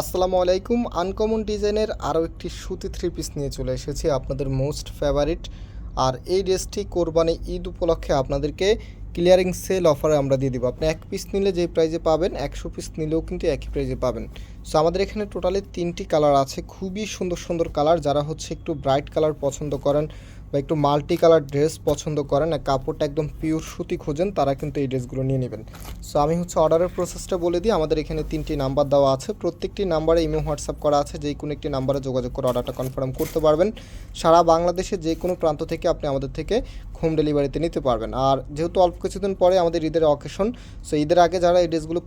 আসসালামু আলাইকুম। আনকমন ডিজাইনের আরও একটি সুতি থ্রি পিস নিয়ে চলে এসেছি আপনাদের মোস্ট ফেভারিট আর এই ড্রেসটি কোরবানি ঈদ উপলক্ষে আপনাদেরকে ক্লিয়ারিং সেল অফারে আমরা দিয়ে দিব। আপনি এক পিস নিলে যে প্রাইজে পাবেন, একশো পিস নিলেও কিন্তু একই প্রাইজে পাবেন। সো আমাদের এখানে টোটালি তিনটি কালার আছে। খুবই সুন্দর সুন্দর কালার যারা হচ্ছে একটু ব্রাইট কালার পছন্দ করেন বা একটু মাল্টি কালার ড্রেস পছন্দ করেন আর কাপড়টা একদম পিওর সুতি খোঁজেন, তারা কিন্তু এই ড্রেসগুলো নিয়ে নেবেন। সো আমি হচ্ছে অর্ডারের প্রসেসটা বলে দিই, আমাদের এখানে তিনটি নাম্বার দেওয়া আছে। প্রত্যেকটি নাম্বারে ইমো হোয়াটসঅ্যাপ করা আছে, যে কোনো একটি নাম্বারে যোগাযোগ করে অর্ডারটা কনফার্ম করতে পারবেন। সারা বাংলাদেশে যে কোনো প্রান্ত থেকে আপনি আমাদের থেকে হোম ডেলিভারিতে নিতে পারবেন। আর যেহেতু অল্প কিছুদিন পরে আমাদের ঈদের অকেশন সো ঈদের আগে যারা এই ড্রেসগুলো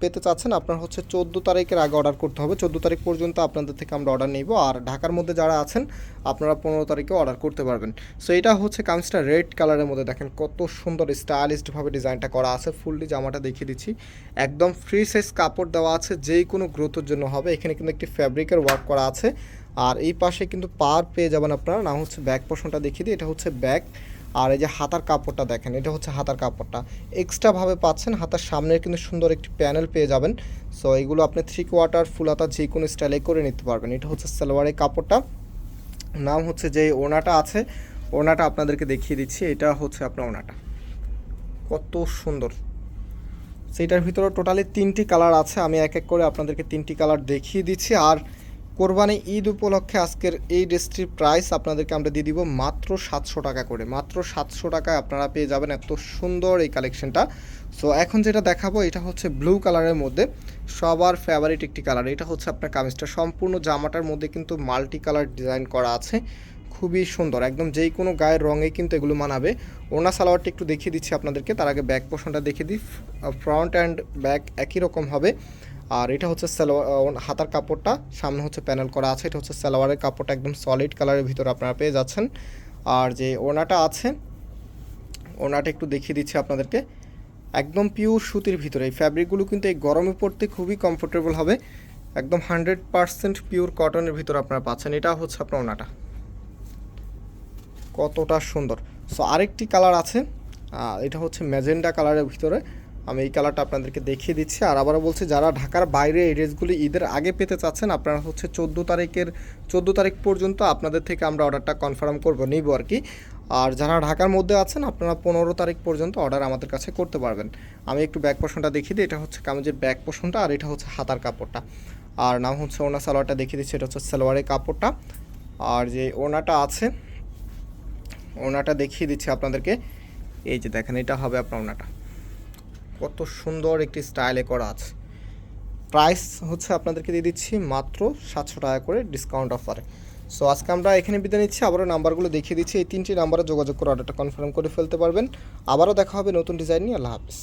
পেতে চাচ্ছেন, আপনার হচ্ছে চোদ্দ তারিখের আগে অর্ডার করতে হবে। চোদ্দ তারিখ পর্যন্ত আপনাদের থেকে আমরা অর্ডার নিব। আর ঢাকার মধ্যে যারা আছেন, আপনারা পনেরো তারিখে অর্ডার করতে পারবেন। সো এটা হচ্ছে কামিজটা রেড কালারের মধ্যে দেখেন কত সুন্দর স্টাইলিশডভাবে ডিজাইনটা করা আছে। ফুললি জামাটা দেখিয়ে দিচ্ছি। একদম ফ্রি সাইজ কাপড় দেওয়া আছে যেই কোনো গ্রোথের জন্য হবে। এখানে কিন্তু একটি ফ্যাব্রিকের ওয়ার্ক করা আছে। আর এই পাশে কিন্তু পার পেয়ে যাবেন আপনারা। না হচ্ছে ব্যাক পোর্শনটা দেখিয়ে দিই। এটা হচ্ছে ব্যাক আর এই যে হাতার কাপড়টা দেখেন, এটা হচ্ছে হাতার কাপড়টা। এক্সট্রাভাবে পাচ্ছেন, হাতার সামনে কিন্তু সুন্দর একটি প্যানেল পেয়ে যাবেন। সো এগুলো আপনি থ্রি কোয়ার্টার ফুল হাতা যে কোনো স্টাইলে করে নিতে পারবেন। এটা হচ্ছে সালোয়ারের কাপড়টা। নাম হচ্ছে যে ওনাটা আছে ওনাটা আপনাদেরকে দেখিয়ে দিচ্ছি। এটা হচ্ছে আপনার ওনাটা কত সুন্দর। সেইটার ভিতরে টোটালি তিনটি কালার আছে। আমি এক এক করে আপনাদেরকে তিনটি কালার দেখিয়ে দিচ্ছি। আর কোরবানি ঈদ উপলক্ষে আজকের এই ড্রেসটির প্রাইস আপনাদেরকে আমরা দিয়ে দিব মাত্র সাতশো টাকা করে। মাত্র সাতশো টাকায় আপনারা পেয়ে যাবেন এত সুন্দর এই কালেকশনটা সো এখন যেটা দেখাবো, এটা হচ্ছে ব্লু কালারের মধ্যে সবার ফেভারিট একটি কালার এটা হচ্ছে আপনার কামিজটা। সম্পূর্ণ জামাটার মধ্যে কিন্তু মাল্টি কালার ডিজাইন করা আছে। খুবই সুন্দর। একদম যেই কোনো গায়ের রঙে কিন্তু এগুলো মানাবে। ওনা সালোয়ারটা একটু দেখিয়ে দিচ্ছি আপনাদেরকে। তার আগে ব্যাক পোর্শনটা দেখিয়ে দিই। ফ্রন্ট অ্যান্ড ব্যাক একই রকম হবে। আর এটা হচ্ছে সালোয়ার হাতার কাপড়টা। সামনে হচ্ছে প্যানেল করা আছে। এটা হচ্ছে সালোয়ারের কাপড়টা একদম সলিড কালারের ভিতরে আপনারা পেয়ে যাচ্ছেন। আর যে ওনাটা আছে ওনাটা একটু দেখিয়ে দিচ্ছি আপনাদেরকে। একদম পিওর সুতির ভিতরে। এই ফ্যাব্রিকগুলো কিন্তু এই গরমে পড়তে খুবই কমফোর্টেবল হবে। একদম হান্ড্রেড পারসেন্ট পিওর কটনের ভিতরে আপনারা পাচ্ছেন। এটা হচ্ছে আপনার ওনাটা কতটা সুন্দর। সো আরেকটি কালার আছে। এটা হচ্ছে ম্যাজেন্ডা কালারের ভিতরে। আমি এই কালারটা আপনাদেরকে দেখিয়ে দিচ্ছি। আর আবারও বলছি, যারা ঢাকার বাইরে এই ড্রেসগুলি ঈদের আগে পেতে চাচ্ছেন, আপনারা হচ্ছে চোদ্দ তারিখের, চোদ্দ তারিখ পর্যন্ত আপনাদের থেকে আমরা অর্ডারটা কনফার্ম করব, নিব আর কি। আর যারা ঢাকার মধ্যে আছেন, আপনারা পনেরো তারিখ পর্যন্ত অর্ডার আমাদের কাছে করতে পারবেন। আমি একটু ব্যাক পোর্শনটা দেখিয়ে দিই, এটা হচ্ছে কামিজের ব্যাক পোর্শনটা আর এটা হচ্ছে হাতার কাপড়টা। আর নাম হচ্ছে ওনা সালোয়ারটা, দেখিয়ে দিচ্ছি, এটা হচ্ছে সালোয়ারের কাপড়টা। আর যে ওনাটা আছে, ওনাটা দেখিয়ে দিচ্ছি আপনাদেরকে। এই যে দেখেন, এটা হবে আপনার ওনাটা। কত সুন্দর একটি স্টাইলে করা আছে। প্রাইস হচ্ছে আপনাদেরকে দিয়ে দিচ্ছি মাত্র সাতশো টাকা করে ডিসকাউন্ট অফারে। সো আজকে আমরা এখানে বিদায় নিচ্ছি, আবারও নাম্বারগুলো দেখিয়ে দিচ্ছি। এই তিনটি নাম্বারে যোগাযোগ করে অর্ডারটা কনফার্ম করে ফেলতে পারবেন। আবারও দেখা হবে নতুন ডিজাইন নিয়ে। আল্লাহ হাফিজ।